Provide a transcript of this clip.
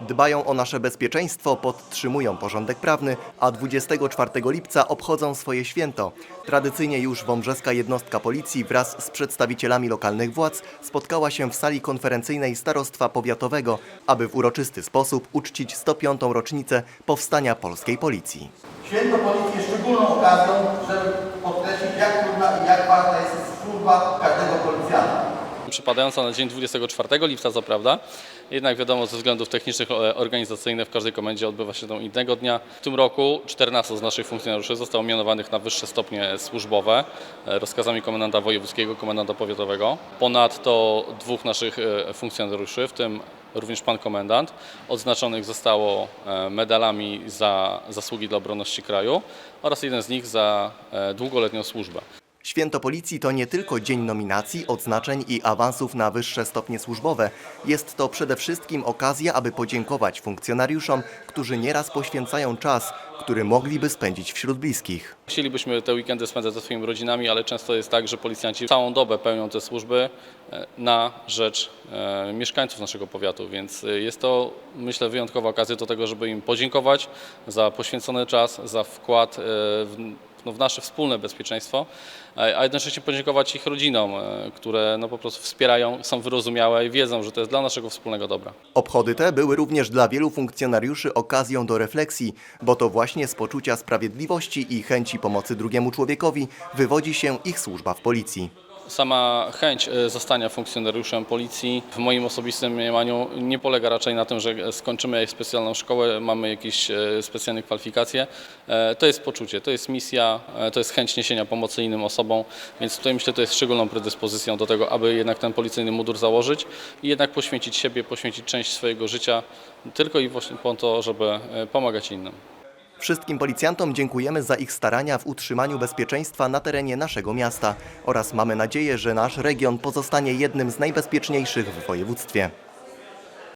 Dbają o nasze bezpieczeństwo, podtrzymują porządek prawny, a 24 lipca obchodzą swoje święto. Tradycyjnie już Wąbrzeska Jednostka Policji wraz z przedstawicielami lokalnych władz spotkała się w sali konferencyjnej Starostwa Powiatowego, aby w uroczysty sposób uczcić 105. rocznicę powstania polskiej policji. Święto Policji jest szczególną okazją, żeby podkreślić, jak trudna i jak ważna jest służba każdego policjanta. Przypadająca na dzień 24 lipca, co prawda. Jednak wiadomo, ze względów technicznych, e, organizacyjnych w każdej komendzie odbywa się to innego dnia. W tym roku 14 z naszych funkcjonariuszy zostało mianowanych na wyższe stopnie służbowe e, rozkazami komendanta wojewódzkiego, komendanta powiatowego. Ponadto dwóch naszych e, funkcjonariuszy, w tym również pan komendant, odznaczonych zostało medalami za zasługi dla obronności kraju oraz jeden z nich za długoletnią służbę. Święto Policji to nie tylko dzień nominacji, odznaczeń i awansów na wyższe stopnie służbowe. Jest to przede wszystkim okazja, aby podziękować funkcjonariuszom, którzy nieraz poświęcają czas, który mogliby spędzić wśród bliskich. Chcielibyśmy te weekendy spędzać ze swoimi rodzinami, ale często jest tak, że policjanci całą dobę pełnią te służby e, na rzecz e, mieszkańców naszego powiatu, więc e, jest to myślę wyjątkowa okazja do tego, żeby im podziękować za poświęcony czas, za wkład w, no, w nasze wspólne bezpieczeństwo, a a jednocześnie podziękować ich rodzinom, e, które no, po prostu wspierają, są wyrozumiałe i wiedzą, że to jest dla naszego wspólnego dobra. Obchody te były również dla wielu funkcjonariuszy okazją do refleksji, bo to właśnie z poczucia sprawiedliwości i chęci pomocy drugiemu człowiekowi wywodzi się ich służba w policji. Sama chęć e, zostania funkcjonariuszem policji w moim osobistym mniemaniu nie polega raczej na tym, że skończymy specjalną szkołę, mamy jakieś e, specjalne kwalifikacje. E, To jest poczucie, to jest misja, to jest chęć niesienia pomocy innym osobom, więc tutaj myślę, to jest szczególną predyspozycją do tego, aby jednak ten policyjny mundur założyć i jednak poświęcić siebie, poświęcić część swojego życia tylko i właśnie po to, żeby pomagać innym. Wszystkim policjantom dziękujemy za ich starania w utrzymaniu bezpieczeństwa na terenie naszego miasta oraz mamy nadzieję, że nasz region pozostanie jednym z najbezpieczniejszych w województwie.